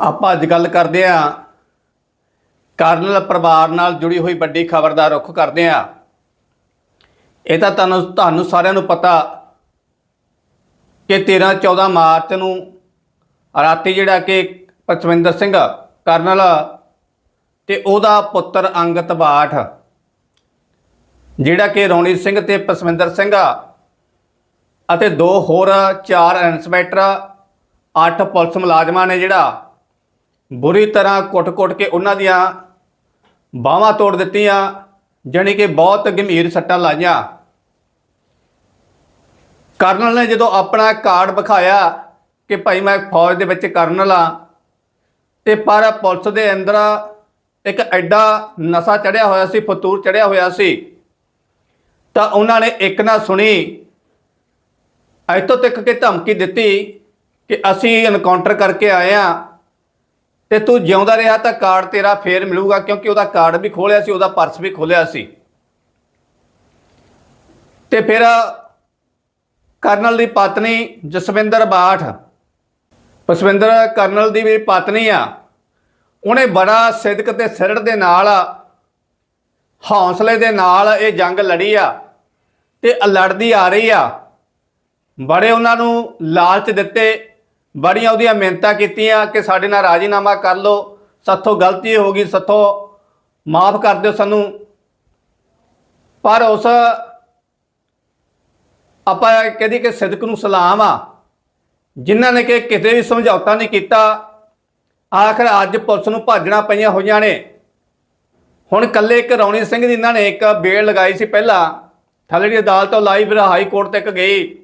ਆਪਾਂ ਅੱਜ ਗੱਲ ਕਰਦੇ ਆਂ ਕਰਨਲ ਪਰਿਵਾਰ ਨਾਲ ਜੁੜੀ ਹੋਈ ਵੱਡੀ ਖਬਰ ਦਾ ਰੁੱਖ ਕਰਦੇ ਆਂ ਇਹ ਤਾਂ ਤੁਹਾਨੂੰ ਤੁਹਾਨੂੰ ਸਾਰਿਆਂ ਨੂੰ ਪਤਾ ਕਿ 13 14 ਮਾਰਚ ਨੂੰ ਰਾਤੀ ਜਿਹੜਾ ਕਿ ਪਚਵਿੰਦਰ ਸਿੰਘ ਕਰਨਲ ਤੇ ਉਹਦਾ ਪੁੱਤਰ ਅੰਗਤ ਬਾਠ, ਜਿਹੜਾ ਕਿ ਰੌਣੀ ਸਿੰਘ ਤੇ ਪਸਵਿੰਦਰ ਸਿੰਘ ਅਤੇ ਦੋ ਹੋਰ ਚਾਰ ਇੰਸਪੈਕਟਰ ਅੱਠ ਪੁਲਿਸ ਮੁਲਾਜ਼ਮਾਂ ਨੇ ਜਿਹੜਾ ਬੁਰੀ ਤਰ੍ਹਾਂ ਕੁੱਟ-ਕੁੱਟ ਕੇ ਉਹਨਾਂ ਦੀਆਂ ਬਾਹਾਂ ਤੋੜ ਦਿੱਤੀਆਂ, ਜਾਣੀ ਕਿ ਬਹੁਤ ਗੰਭੀਰ ਸੱਟਾਂ ਲਾਈਆਂ। ਕਰਨਲ ਨੇ ਜਦੋਂ ਆਪਣਾ ਕਾਰਡ ਵਿਖਾਇਆ ਕਿ ਭਾਈ ਮੈਂ ਫੌਜ ਦੇ ਵਿੱਚ ਕਰਨਲ ਆ ਤੇ ਪਰ ਪੁਲਿਸ ਦੇ ਅੰਦਰ ਇੱਕ ਐਡਾ ਨਸ਼ਾ ਚੜਿਆ ਹੋਇਆ ਸੀ, ਫਤੂਰ ਚੜਿਆ ਹੋਇਆ ਸੀ, ਤਾਂ ਉਹਨਾਂ ਨੇ ਇੱਕ ਨਾ ਸੁਣੀ, ਇੱਥੋਂ ਤੱਕ ਕਿ ਧਮਕੀ ਦਿੱਤੀ ਕਿ ਅਸੀਂ ਐਨਕਾਊਂਟਰ ਕਰਕੇ ਆਏ ਆ ਤੇ ਤੂੰ ਜਿਉਂਦਾ ਰਿਹਾ ਤਾਂ ਕਾਰਡ ਤੇਰਾ ਫੇਰ ਮਿਲੂਗਾ, ਕਿਉਂਕਿ ਉਹਦਾ ਕਾਰਡ ਵੀ ਖੋਲਿਆ ਸੀ, ਉਹਦਾ ਪਰਸ ਵੀ ਖੋਲਿਆ ਸੀ। ਤੇ ਫਿਰ ਕਰਨਲ ਦੀ ਪਤਨੀ ਜਸਵਿੰਦਰ ਬਾਠ, ਪਸਵਿੰਦਰ ਕਰਨਲ ਦੀ ਵੀ ਪਤਨੀ ਆ, ਉਹਨੇ ਬੜਾ ਸਿਦਕ ਤੇ ਸਿਰੜ ਦੇ ਨਾਲ, ਹੌਸਲੇ ਦੇ ਨਾਲ ਇਹ ਜੰਗ ਲੜੀ ਆ ਤੇ ਲੜਦੀ ਆ ਰਹੀ ਆ। ਬੜੇ ਉਹਨਾਂ ਨੂੰ ਲਾਲਚ ਦਿੱਤੇ ਬੜੀਆਂ ਉਹਦੀਆਂ ਮਿਹਨਤਾਂ ਕੀਤੀਆਂ ਕਿ ਸਾਡੇ ਨਾਲ ਰਾਜੀਨਾਮਾ ਕਰ ਲਓ। ਸਾਥੋਂ ਗਲਤੀ ਹੋ ਗਈ, ਸਾਥੋਂ ਮਾਫ ਕਰ ਦਿਓ ਸਾਨੂੰ। ਪਰ ਉਸ ਆਪਾਂ ਕਹਦੀ ਕਿ ਸਿਦਕ ਨੂੰ ਸਲਾਮ ਆ, ਜਿਨ੍ਹਾਂ ਨੇ ਕਿ ਕਿਤੇ ਵੀ ਸਮਝੌਤਾ ਨਹੀਂ ਕੀਤਾ। ਆਖਰ ਅੱਜ ਪੁਲਿਸ ਨੂੰ ਭਾਜਣਾ ਪਈਆਂ ਹੋਈਆਂ ਨੇ। ਹੁਣ ਕੱਲੇ ਇੱਕ ਰੌਣੀ ਸਿੰਘ ਦੀ ਇਹਨਾਂ ਨੇ ਇੱਕ ਬੇਲ ਲਗਾਈ ਸੀ ਪਹਿਲਾਂ। ਥੱਲੇ ਦੀ ਅਦਾਲਤ ਤੋਂ ਲਾਈ ਫਿਰ ਹਾਈ ਕੋਰਟ ਤੱਕ ਗਈ।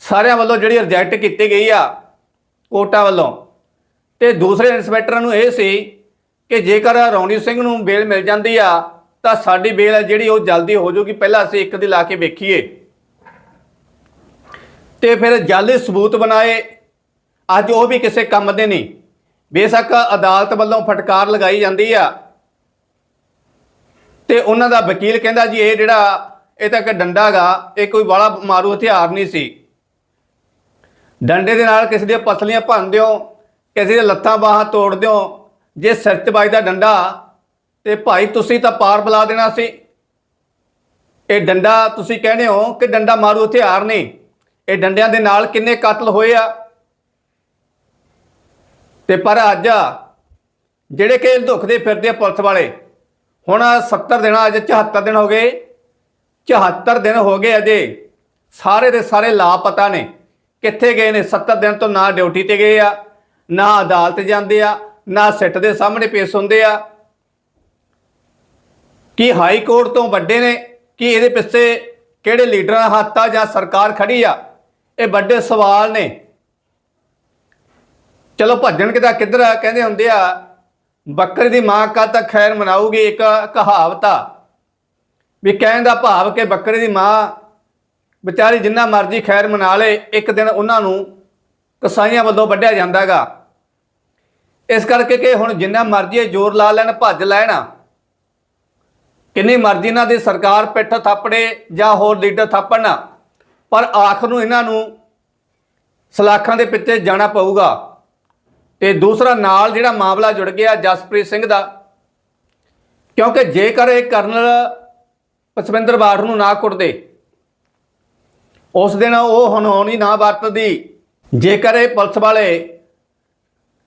ਸਾਰਿਆਂ ਵੱਲੋਂ ਜਿਹੜੀ ਰਿਜੈਕਟ ਕੀਤੀ ਗਈ ਆ। ਕੋਰਟਾਂ ਵੱਲੋਂ। ਤੇ ਦੂਸਰੇ ਇੰਸਪੈਕਟਰਾਂ ਨੂੰ ਇਹ ਸੀ ਕਿ ਜੇਕਰ ਰੌਣੀ ਸਿੰਘ ਨੂੰ ਬੇਲ ਮਿਲ ਜਾਂਦੀ ਆ, ਤਾਂ ਸਾਡੀ ਬੇਲ ਹੈ ਜਿਹੜੀ ਉਹ ਜਲਦੀ ਹੋ ਜਾਊਗੀ, ਪਹਿਲਾਂ ਅਸੀਂ ਇੱਕ ਦੀ ਲਾ ਕੇ ਵੇਖੀਏ। ਤੇ ਫਿਰ ਜਾਲੀ ਸਬੂਤ ਬਣਾਏ। ਅੱਜ ਉਹ ਵੀ ਕਿਸੇ ਕੰਮ ਦੇ ਨਹੀਂ। ਬੇਸ਼ੱਕ ਅਦਾਲਤ ਵੱਲੋਂ ਫਟਕਾਰ ਲਗਾਈ ਜਾਂਦੀ ਆ। ਤੇ ਉਹਨਾਂ ਦਾ ਵਕੀਲ ਕਹਿੰਦਾ ਜੀ, ਇਹ ਜਿਹੜਾ, ਇਹ ਤਾਂ ਇੱਕ ਡੰਡਾਗਾ ਇਹ ਕੋਈ ਬੜਾ ਮਾਰੂ ਹਥਿਆਰ ਨਹੀਂ ਸੀ। ਡੰਡੇ ਦੇ ਨਾਲ ਕਿਸੇ ਦੀਆਂ ਪਸਲੀਆਂ ਭੰਨ ਦਿਓ ਕਿਸੇ ਦੀਆਂ ਲੱਤਾਂ ਬਾਹਾਂ ਤੋੜ ਦਿਓ ਜੇ ਸਿਰ 'ਚ ਵੱਜਦਾ ਡੰਡਾ ਤੇ ਭਾਈ ਤੁਸੀਂ ਤਾਂ ਪਾਰ ਬੁਲਾ ਦੇਣਾ ਸੀ। ਇਹ ਡੰਡਾ ਤੁਸੀਂ ਕਹਿੰਦੇ ਹੋ ਕਿ ਡੰਡਾ ਮਾਰੂ ਹਥਿਆਰ ਨਹੀਂ। ਇਹ ਡੰਡਿਆਂ ਦੇ ਨਾਲ ਕਿੰਨੇ ਕਤਲ ਹੋਏ ਆ? ਤੇ ਪਰ ਅੱਜ ਜਿਹੜੇ ਕਿ ਦੁਖਦੇ ਫਿਰਦੇ ਆ ਪੁਲਿਸ ਵਾਲੇ, ਹੁਣ 70 ਦਿਨ, ਅੱਜ 74 ਦਿਨ ਹੋ ਗਏ। 74 ਦਿਨ ਹੋ ਗਏ ਅਜੇ। ਸਾਰੇ ਦੇ ਸਾਰੇ ਲਾਪਤਾ ਨੇ। ਕਿੱਥੇ ਗਏ ਨੇ? 70 ਦਿਨ ਤੋਂ ਨਾ ਡਿਊਟੀ ਤੇ ਗਏ ਆ, ਨਾ ਅਦਾਲਤ ਜਾਂਦੇ ਆ, ਨਾ ਸਿੱਟ ਦੇ ਸਾਹਮਣੇ ਪੇਸ਼ ਹੁੰਦੇ ਆ। ਕੀ ਹਾਈ ਕੋਰਟ ਤੋਂ ਵੱਡੇ ਨੇ? ਕਿ ਇਹਦੇ ਪਿੱਛੇ ਕਿਹੜੇ ਲੀਡਰਾਂ ਦਾ ਹੱਥ ਆ ਜਾਂ ਸਰਕਾਰ ਖੜੀ ਆ? ਇਹ ਵੱਡੇ ਸਵਾਲ ਨੇ। ਚਲੋ ਭੱਜਣ ਕਿਦਾ, ਕਿੱਧਰ ਆ? ਕਹਿੰਦੇ ਹੁੰਦੇ ਆ, ਬੱਕਰੇ ਦੀ ਮਾਂ ਕਦ ਤੱਕ ਖੈਰ ਮਨਾਊਗੀ ਇੱਕ ਕਹਾਵਤ ਆ, ਵੀ ਕਹਿਣ ਦਾ ਭਾਵ ਕਿ ਬੱਕਰੇ ਦੀ ਮਾਂ ਵਿਚਾਰੀ ਜਿੰਨਾ ਮਰਜ਼ੀ ਖੈਰ ਮਨਾ ਲੇ, ਇੱਕ ਦਿਨ ਉਹਨਾਂ ਨੂੰ ਕਸਾਈਆਂ ਵੱਲੋਂ ਵੱਢਿਆ ਜਾਂਦਾਗਾ। ਇਸ ਕਰਕੇ ਕਿ ਹੁਣ ਜਿੰਨਾ ਮਰਜ਼ੀ ਇਹ ਜ਼ੋਰ ਲਾ ਲੈਣ, ਭੱਜ ਲੈਣ, ਕਿੰਨੀ ਮਰਜ਼ੀ ਇਹਨਾਂ ਦੀ ਸਰਕਾਰ ਪਿੱਠ ਥਾਪੜੇ ਜਾਂ ਹੋਰ ਲੀਡਰ ਥਾਪਣ, ਪਰ ਆਖਰ ਨੂੰ ਇਹਨਾਂ ਨੂੰ ਸਲਾਖਾਂ ਦੇ ਪਿੱਛੇ ਜਾਣਾ ਪਊਗਾ। ਤੇ ਦੂਸਰਾ ਨਾਲ ਜਿਹੜਾ ਮਾਮਲਾ ਜੁੜ ਗਿਆ ਜਸਪ੍ਰੀਤ ਸਿੰਘ ਦਾ, ਕਿਉਂਕਿ ਜੇਕਰ ਇਹ ਕਰਨਲ ਪਸਵਿੰਦਰ ਬਾਠ ਨੂੰ ਨਾ ਕੁੱਟਦੇ ਉਸ ਦਿਨ ਉਹ ਹੁਣ ਨਾ ਵਰਤਦੀ। ਜੇਕਰ ਇਹ ਪੁਲਿਸ ਵਾਲੇ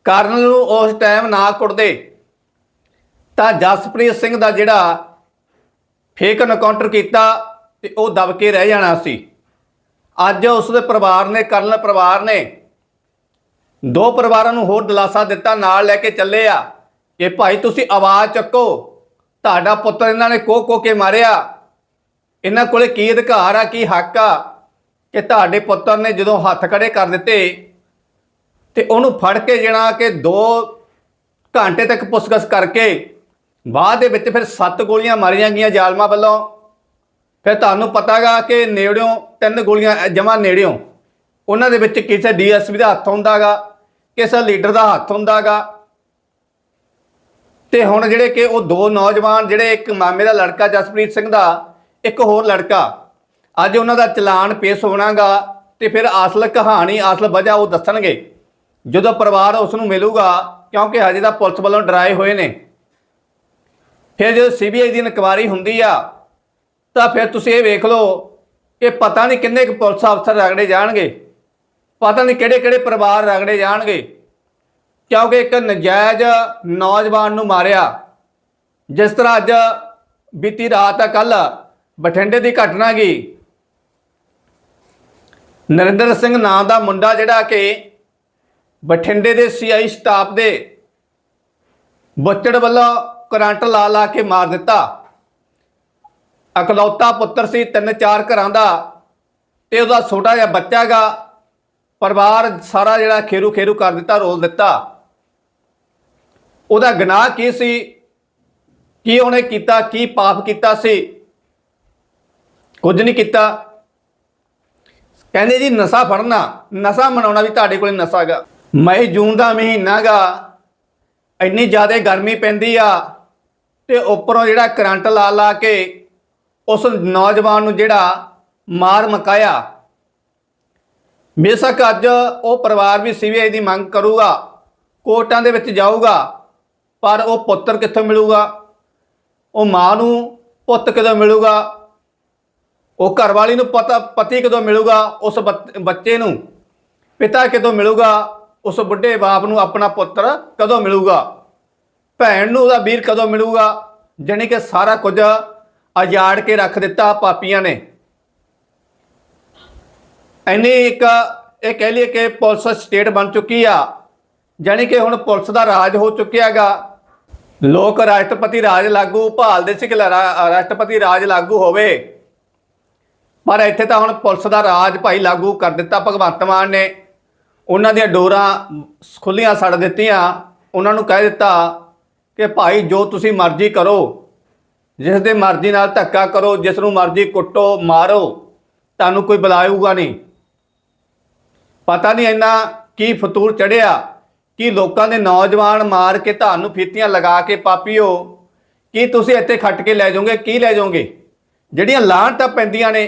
ਕਰਨ ਨੂੰ ਉਸ ਟਾਈਮ ਨਾ ਕੁੱਟਦੇ, ਤਾਂ ਜਸਪ੍ਰੀਤ ਸਿੰਘ ਦਾ ਜਿਹੜਾ ਫੇਕ ਐਨਕਾਊਂਟਰ ਕੀਤਾ ਤੇ ਉਹ ਦਬ ਕੇ ਰਹਿ ਜਾਣਾ ਸੀ। ਅੱਜ ਉਸ ਦੇ ਪਰਿਵਾਰ ਨੇ ਕਰਨਲ ਪਰਿਵਾਰ ਨੇ ਦੋ ਪਰਿਵਾਰਾਂ ਨੂੰ ਹੋਰ ਦਿਲਾਸਾ ਦਿੱਤਾ, ਨਾਲ ਲੈ ਕੇ ਚੱਲੇ ਆ ਕਿ ਭਾਈ ਤੁਸੀਂ ਆਵਾਜ਼ ਚੱਕੋ, ਤੁਹਾਡਾ ਪੁੱਤਰ ਇਹਨਾਂ ਨੇ ਕੋ ਕੋ ਕੇ ਮਾਰਿਆ। ਇਹਨਾਂ ਕੋਲੇ ਕੀ ਅਧਿਕਾਰ ਆ, ਕੀ ਹੱਕ ਆ? ਕਿ ਤੁਹਾਡੇ ਪੁੱਤਰ ਨੇ ਜਦੋਂ ਹੱਥ ਖੜੇ ਕਰ ਦਿੱਤੇ ਤੇ ਉਹਨੂੰ ਫੜ ਕੇ ਜਿਹੜਾ ਕਿ 2 ਘੰਟੇ ਤੱਕ ਪੁੱਛਗਛ ਕਰਕੇ ਬਾਅਦ ਦੇ ਵਿੱਚ ਫਿਰ 7 ਗੋਲੀਆਂ ਮਾਰੀਆਂ ਗਈਆਂ ਜ਼ਾਲਮਾਂ ਵੱਲੋਂ। ਫਿਰ ਤੁਹਾਨੂੰ ਪਤਾਗਾ ਕਿ ਨੇੜਿਓਂ ਤਿੰਨ ਗੋਲੀਆਂ ਜਮਾ ਨੇੜਿਓਂ ਉਹਨਾਂ ਦੇ ਵਿੱਚ ਕਿਸੇ ਡੀਐਸਪੀ ਦਾ ਹੱਥ ਹੁੰਦਾਗਾ, ਕਿਸੇ ਲੀਡਰ ਦਾ ਹੱਥ ਹੁੰਦਾਗਾ। ਤੇ ਹੁਣ ਜਿਹੜੇ ਕਿ ਉਹ ਦੋ ਨੌਜਵਾਨ, ਜਿਹੜੇ ਇੱਕ ਮਾਮੇ ਦਾ ਲੜਕਾ ਜਸਪ੍ਰੀਤ ਸਿੰਘ ਦਾ, ਇੱਕ ਹੋਰ ਲੜਕਾ ਅੱਜ ਉਹਨਾਂ ਦਾ ਚਲਾਨ ਪੇਸ਼ ਹੋਣਾਗਾ ਤੇ ਫਿਰ ਅਸਲ ਕਹਾਣੀ, ਅਸਲ ਵਜ੍ਹਾ ਉਹ ਦੱਸਣਗੇ। ਜਦੋਂ ਪਰਿਵਾਰ ਉਸ ਨੂੰ ਮਿਲੂਗਾ, ਕਿਉਂਕਿ ਹਜੇ ਤਾਂ ਪੁਲਿਸ ਵੱਲੋਂ ਡਰਾਏ ਹੋਏ ਨੇ। ਫਿਰ ਜਦੋਂ ਸੀਬੀਆਈ ਦੀ ਇਨਕੁਆਰੀ ਹੁੰਦੀ ਆ, ਤਾਂ ਫਿਰ ਤੁਸੀਂ ਇਹ ਵੇਖ ਲਓ ਕਿ ਪਤਾ ਨਹੀਂ ਕਿੰਨੇ ਕੁ ਪੁਲਿਸ ਅਫਸਰ ਰਗੜੇ ਜਾਣਗੇ। ਪਤਾ ਨਹੀਂ ਕਿਹੜੇ ਕਿਹੜੇ ਪਰਿਵਾਰ ਰਗੜੇ ਜਾਣਗੇ। ਕਿਉਂਕਿ ਇੱਕ ਨਜਾਇਜ਼ ਨੌਜਵਾਨ ਨੂੰ ਮਾਰਿਆ। ਜਿਸ ਤਰ੍ਹਾਂ ਅੱਜ ਬੀਤੀ ਰਾਤ ਆ ਕੱਲ ਬਠਿੰਡੇ ਦੀ ਘਟਨਾ ਗਈ। ਨਰਿੰਦਰ ਸਿੰਘ ਨਾਂ ਦਾ ਮੁੰਡਾ ਜਿਹੜਾ ਕਿ ਬਠਿੰਡੇ ਦੇ ਸੀਆਈ ਸਟਾਫ ਦੇ ਬੱਚੜ ਵੱਲੋਂ ਕਰੰਟ ਲਾ ਲਾ ਕੇ ਮਾਰ ਦਿੱਤਾ। ਅਕਲੌਤਾ ਪੁੱਤਰ ਸੀ, ਤਿੰਨ ਚਾਰ ਘਰਾਂ ਦਾ ਤੇ ਉਹਦਾ ਛੋਟਾ ਜਿਹਾ ਬੱਚਾ ਗਾ ਪਰਿਵਾਰ ਸਾਰਾ ਜਿਹੜਾ ਖੇਰੂ ਖੇਰੂ ਕਰ ਦਿੱਤਾ, ਰੋਲ ਦਿੱਤਾ। ਉਹਦਾ ਗੁਨਾਹ ਕੀ ਸੀ? ਕੀ ਉਹਨੇ ਕੀਤਾ? ਕੀ ਪਾਪ ਕੀਤਾ ਸੀ? ਕੁਝ ਨਹੀਂ ਕੀਤਾ। ਕਹਿੰਦੇ ਜੀ ਨਸ਼ਾ ਫੜਨਾ, ਨਸ਼ਾ ਮਨਾਉਣਾ ਵੀ ਤੁਹਾਡੇ ਕੋਲੇ ਨਸ਼ਾ ਗਾ। ਮਈ ਜੂਨ ਦਾ ਮਹੀਨਾ ਗਾ, ਇੰਨੀ ਜ਼ਿਆਦਾ ਗਰਮੀ ਪੈਂਦੀ ਆ ਤੇ ਉੱਪਰੋਂ ਜਿਹੜਾ ਕਰੰਟ ਲਾ ਲਾ ਕੇ ਉਸ ਨੌਜਵਾਨ ਨੂੰ ਜਿਹੜਾ ਮਾਰ ਮਕਾਇਆ। ਬੇਸ਼ੱਕ ਅੱਜ ਉਹ ਪਰਿਵਾਰ ਵੀ ਸੀਬੀਆਈ ਦੀ ਮੰਗ ਕਰੂਗਾ, ਕੋਰਟਾਂ ਦੇ ਵਿੱਚ ਜਾਊਗਾ, ਪਰ ਉਹ ਪੁੱਤਰ ਕਿੱਥੋਂ ਮਿਲੂਗਾ? ਉਹ ਮਾਂ ਨੂੰ ਪੁੱਤ ਕਿਦੋਂ ਮਿਲੂਗਾ? ਉਹ ਘਰਵਾਲੀ ਨੂੰ ਪਤਾ, ਪਤੀ ਕਦੋਂ ਮਿਲੂਗਾ, ਉਸ ਬੱਚੇ ਨੂੰ? ਪਿਤਾ ਕਦੋਂ ਮਿਲੂਗਾ? ਉਸ ਬੁੱਢੇ ਬਾਪ ਨੂੰ ਆਪਣਾ ਪੁੱਤਰ ਕਦੋਂ ਮਿਲੂਗਾ? ਭੈਣ ਨੂੰ ਉਹਦਾ ਵੀਰ ਕਦੋਂ ਮਿਲੂਗਾ? ਜਾਣੀ ਕਿ ਸਾਰਾ ਕੁਝ ਅਜਾੜ ਕੇ ਰੱਖ ਦਿੱਤਾ ਪਾਪੀਆਂ ਨੇ। ਐਨੇ ਇੱਕ, ਇਹ ਕਹਿ ਲਈਏ ਕਿ ਪੁਲਿਸ ਸਟੇਟ ਬਣ ਚੁੱਕੀ ਆ। ਜਾਣੀ ਕਿ ਹੁਣ ਪੁਲਿਸ ਦਾ ਰਾਜ ਹੋ ਚੁੱਕਿਆਗਾ ਲੋਕ ਰਾਸ਼ਟਰਪਤੀ ਰਾਜ ਲਾਗੂ, ਭਾਲਦੇ ਸੀ ਕਿ ਰਾਸ਼ਟਰਪਤੀ ਰਾਜ ਲਾਗੂ ਹੋਵੇ। ਪਰ ਇੱਥੇ ਤਾਂ ਹੁਣ ਪੁਲਿਸ ਦਾ ਰਾਜ ਭਾਈ ਲਾਗੂ ਕਰ ਦਿੱਤਾ, ਭਗਵੰਤ ਮਾਨ ਨੇ। ਉਹਨਾਂ ਦੀਆਂ ਡੋਰਾਂ ਖੁੱਲੀਆਂ ਛੱਡ ਦਿੱਤੀਆਂ। ਉਹਨਾਂ ਨੂੰ ਕਹਿ ਦਿੱਤਾ ਕਿ ਭਾਈ ਜੋ ਤੁਸੀਂ ਮਰਜ਼ੀ ਕਰੋ, ਜਿਸ ਦੇ ਮਰਜ਼ੀ ਨਾਲ ਧੱਕਾ ਕਰੋ, ਜਿਸ ਨੂੰ ਮਰਜ਼ੀ ਕੁੱਟੋ, ਮਾਰੋ, ਤੁਹਾਨੂੰ ਕੋਈ ਬੁਲਾਏਗਾ ਨਹੀਂ। ਪਤਾ ਨਹੀਂ ਇੰਨਾ ਕੀ ਫਤੂਰ ਚੜਿਆ ਕਿ ਲੋਕਾਂ ਦੇ ਨੌਜਵਾਨ ਮਾਰ ਕੇ ਤੁਹਾਨੂੰ ਫੀਤੀਆਂ ਲਗਾ ਕੇ ਪਾਪੀਓ। ਕੀ ਤੁਸੀਂ ਇੱਥੇ ਖੱਟ ਕੇ ਲੈ ਜਾਓਗੇ, ਕੀ ਲੈ ਜਾਓਗੇ? ਜਿਹੜੀਆਂ ਲਾਹਣਤਾਂ ਪੈਂਦੀਆਂ ਨੇ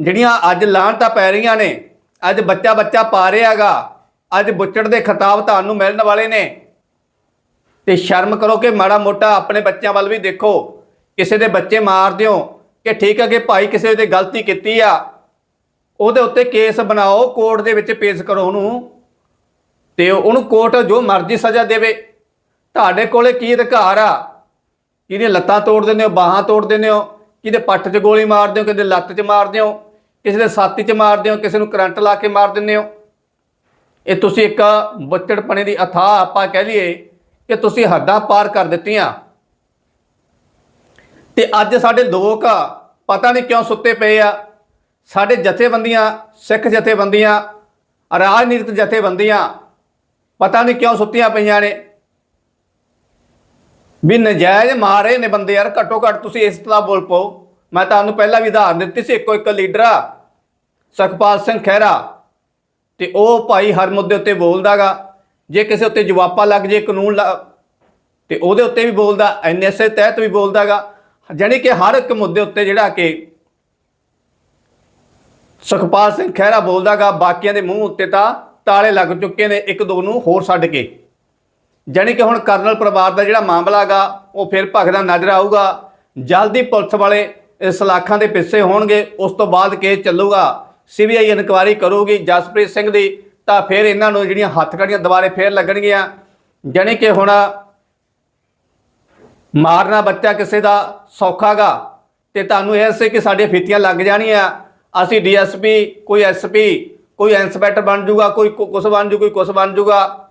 ਜਿਹੜੀਆਂ ਅੱਜ ਲਾਹਣਤਾਂ ਪੈ ਰਹੀਆਂ ਨੇ, ਅੱਜ ਬੱਚਾ ਬੱਚਾ ਪਾ ਰਿਹਾਗਾ, ਅੱਜ ਬੁੱਚੜ ਦੇ ਖਿਤਾਬ ਤੁਹਾਨੂੰ ਮਿਲਣ ਵਾਲੇ ਨੇ। ਤੇ ਸ਼ਰਮ ਕਰੋ ਕਿ ਮਾੜਾ ਮੋਟਾ ਆਪਣੇ ਬੱਚਿਆਂ ਵੱਲ ਵੀ ਦੇਖੋ, ਕਿਸੇ ਦੇ ਬੱਚੇ ਮਾਰ ਦਿਓ, ਕਿ ਠੀਕ ਹੈ ਕਿ ਭਾਈ ਕਿਸੇ ਤੇ ਗਲਤੀ ਕੀਤੀ ਆ। ਉਹਦੇ ਉੱਤੇ ਕੇਸ ਬਣਾਓ, ਕੋਰਟ ਦੇ ਵਿੱਚ ਪੇਸ਼ ਕਰੋ ਉਹਨੂੰ, ਤੇ ਉਹਨੂੰ ਕੋਰਟ ਜੋ ਮਰਜ਼ੀ ਸਜ਼ਾ ਦੇਵੇ। ਤੁਹਾਡੇ ਕੋਲੇ ਕੀ ਅਧਿਕਾਰ ਆ? ਕਿਹਦੇ ਲੱਤਾਂ ਤੋੜ ਦਿੰਦੇ ਹੋ, ਬਾਹਾਂ ਤੋੜ ਦਿੰਦੇ ਹੋ, ਕਿਹਦੇ ਪੱਟ 'ਚ ਗੋਲੀ ਮਾਰਦੇ ਹੋ ਕਿਹਦੇ ਲੱਤ 'ਚ ਮਾਰਦੇ ਹੋ ਕਿਸੇ ਦੇ ਛਾਤੀ 'ਚ ਮਾਰਦੇ ਹੋ, ਕਿਸੇ ਨੂੰ ਕਰੰਟ ਲਾ ਕੇ ਮਾਰ ਦਿੰਦੇ ਹੋ। ਇਹ ਤੁਸੀਂ ਇੱਕ ਬੱਚੜਪਣੇ ਦੀ ਅਥਾਹ ਆਪਾਂ ਕਹਿ ਲਈਏ ਕਿ ਤੁਸੀਂ ਹੱਦਾਂ ਪਾਰ ਕਰ ਦਿੱਤੀਆਂ। ਤੇ ਅੱਜ ਸਾਡੇ ਲੋਕ ਪਤਾ ਨਹੀਂ ਕਿਉਂ ਸੁੱਤੇ ਪਏ ਆ। ਸਾਡੇ ਜਥੇਬੰਦੀਆਂ, ਸਿੱਖ ਜਥੇਬੰਦੀਆਂ, ਰਾਜਨੀਤਿਕ ਜਥੇਬੰਦੀਆਂ, ਪਤਾ ਨਹੀਂ ਕਿਉਂ ਸੁੱਤੀਆਂ ਪਈਆਂ ਨੇ। ਵੀ ਨਜਾਇਜ਼ ਮਾਰੇ ਨੇ ਬੰਦੇ ਯਾਰ, ਘੱਟੋ ਘੱਟ ਤੁਸੀਂ ਇਸ ਤਰ੍ਹਾਂ ਬੋਲ ਪਾਓ। ਮੈਂ ਤੁਹਾਨੂੰ ਪਹਿਲਾਂ ਵੀ ਉਦਾਹਰਨ ਦਿੱਤੀ ਸੀ, ਇੱਕੋ ਇੱਕ ਲੀਡਰ ਆ, ਸੁਖਪਾਲ ਸਿੰਘ ਖਹਿਰਾ। ਤੇ ਉਹ ਭਾਈ ਹਰ ਮੁੱਦੇ ਉੱਤੇ ਬੋਲਦਾਗਾ। ਜੇ ਕਿਸੇ ਉੱਤੇ ਜਵਾਬਾ ਲੱਗ ਜੇ, ਕਾਨੂੰਨ ਲਾ- ਤੇ ਉਹਦੇ ਉੱਤੇ ਵੀ ਬੋਲਦਾ ਐਨਐਸਏ ਤਹਿਤ ਵੀ ਬੋਲਦਾਗਾ। ਜਾਣੀ ਕਿ ਹਰ ਇੱਕ ਮੁੱਦੇ ਉੱਤੇ ਜਿਹੜਾ ਕਿ ਸੁਖਪਾਲ ਸਿੰਘ ਖਹਿਰਾ ਬੋਲਦਾਗਾ, ਬਾਕੀਆਂ ਦੇ ਮੂੰਹ ਉੱਤੇ ਤਾਂ ਤਾਲੇ ਲੱਗ ਚੁੱਕੇ ਨੇ, ਇੱਕ ਦੋ ਨੂੰ ਹੋਰ ਛੱਡ ਕੇ। ਜਾਣੀ ਕਿ ਹੁਣ ਕਰਨਲ ਪਰਿਵਾਰ ਦਾ ਜਿਹੜਾ ਮਾਮਲਾ ਗਾ ਉਹ ਫਿਰ ਭਖਦਾ ਨਜ਼ਰ ਆਊਗਾ। ਜਲਦੀ ਪੁਲਿਸ ਵਾਲੇ ਸਲਾਖਾਂ ਦੇ ਪਿੱਛੇ ਹੋਣਗੇ, ਉਸ ਤੋਂ ਬਾਅਦ ਕੇਸ ਚੱਲੂਗਾ। ਸੀਬੀਆਈ ਇਨਕੁਆਇਰੀ ਕਰੂਗੀ, ਜਸਪ੍ਰੀਤ ਸਿੰਘ ਦੀ, ਤਾਂ ਫਿਰ ਇਹਨਾਂ ਨੂੰ ਜਿਹੜੀਆਂ ਹੱਥ ਕੜੀਆਂ ਦੁਬਾਰੇ ਫੇਰ ਲੱਗਣਗੀਆਂ। ਜਾਣੀ ਕਿ ਹੁਣ ਮਾਰਨਾ ਬੱਚਾ ਕਿਸੇ ਦਾ ਸੌਖਾਗਾ, ਤੇ ਤੁਹਾਨੂੰ ਇਹ ਸੀ ਕਿ ਸਾਡੇ ਫੀਤੀਆਂ ਲੱਗ ਜਾਣੀਆਂ। ਅਸੀਂ ਡੀਐਸਪੀ, ਕੋਈ ਐਸਪੀ ਕੋਈ ਇੰਸਪੈਕਟਰ ਬਣ ਜਾਊਗਾ ਕੋਈ ਕੁਛ ਬਣ ਜੂ, ਕੋਈ ਕੁਛ ਬਣ ਜਾਊਗਾ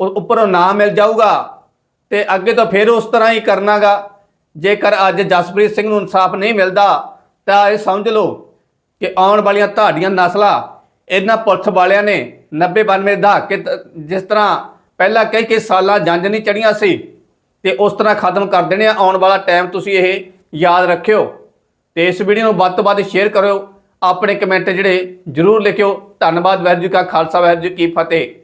ਉਹ ਉੱਪਰੋਂ ਨਾਮ ਮਿਲ ਜਾਊਗਾ। ਤੇ ਅੱਗੇ ਤੋਂ ਫਿਰ ਉਸ ਤਰ੍ਹਾਂ ਹੀ ਕਰਨਾਗਾ। ਜੇਕਰ ਅੱਜ ਜਸਪ੍ਰੀਤ ਸਿੰਘ ਨੂੰ ਇਨਸਾਫ ਨਹੀਂ ਮਿਲਦਾ, ਤਾਂ ਇਹ ਸਮਝ ਲਓ ਕਿ ਆਉਣ ਵਾਲੀਆਂ ਤੁਹਾਡੀਆਂ ਨਸਲਾਂ, ਇਹਨਾਂ ਪੁਲਿਸ ਵਾਲਿਆਂ ਨੇ 90 92 ਦਹਾਕੇ ਤ- ਜਿਸ ਤਰ੍ਹਾਂ ਪਹਿਲਾਂ ਕਈ ਕਈ ਸਾਲਾਂ ਜੰਜ ਨਹੀਂ ਚੜੀਆਂ ਸੀ, ਤੇ ਉਸ ਤਰ੍ਹਾਂ ਖਤਮ ਕਰ ਦੇਣੇ ਆ, ਆਉਣ ਵਾਲਾ ਟਾਈਮ ਤੁਸੀਂ ਇਹ ਯਾਦ ਰੱਖਿਓ। ਤੇ ਇਸ ਵੀਡੀਓ ਨੂੰ ਵੱਧ ਤੋਂ ਵੱਧ ਸ਼ੇਅਰ ਕਰਿਓ। ਆਪਣੇ ਕਮੈਂਟ ਜਿਹੜੇ ਜਰੂਰ ਲਿਖਿਓ। ਧੰਨਵਾਦ, ਵਾਹਿਗੁਰੂ ਜੀ ਕਾ ਖਾਲਸਾ, ਵਾਹਿਗੁਰੂ ਜੀ ਕੀ ਫਤਿਹ।